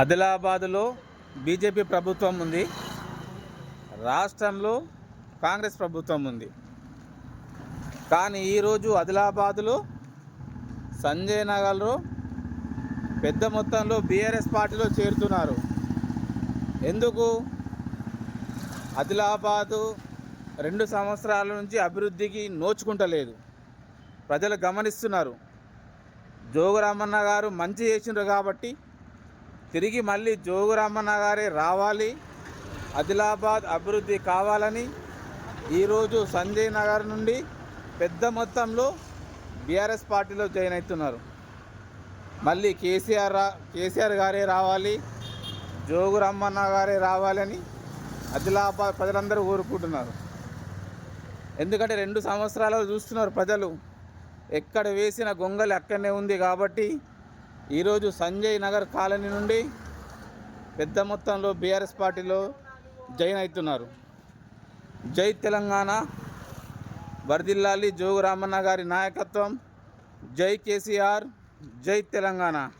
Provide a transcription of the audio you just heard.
ఆదిలాబాదులో BJP ప్రభుత్వం ఉంది. రాష్ట్రంలో కాంగ్రెస్ ప్రభుత్వం ఉంది. కానీ ఈరోజు ఆదిలాబాదులో సంజయ్ నగర్లో పెద్ద మొత్తంలో బీఆర్ఎస్ పార్టీలో చేరుతున్నారు. ఎందుకు? ఆదిలాబాదు రెండు సంవత్సరాల నుంచి అభివృద్ధికి నోచుకుంటలేదు. ప్రజలు గమనిస్తున్నారు. జోగురామన్న గారు మంచి చేసిండ్రు కాబట్టి తిరిగి మళ్ళీ జోగురామన్న గారే రావాలి. ఆదిలాబాద్ అభివృద్ధి కావాలని ఈరోజు సంజయ్ నగర్ నుండి పెద్ద మొత్తంలో బీఆర్ఎస్ పార్టీలో జాయిన్ అవుతున్నారు. మళ్ళీ కేసీఆర్ రా కేసీఆర్ గారే రావాలి. జోగురమ్మన్న గారే రావాలని ఆదిలాబాద్ ప్రజలందరూ కోరుకుంటున్నారు ఎందుకంటే రెండు సంవత్సరాలు చూస్తున్నారు ప్రజలు. ఎక్కడ వేసిన గొంగలి అక్కడనే ఉంది కాబట్టి ఈరోజు సంజయ్ నగర్ కాలనీ నుండి పెద్ద మొత్తంలో బీఆర్ఎస్ పార్టీలో జాయిన్ అవుతున్నారు. జై తెలంగాణ. వర్దిల్లాలి జోగు రామన్న గారి నాయకత్వం. జై కేసీఆర్. జై తెలంగాణ.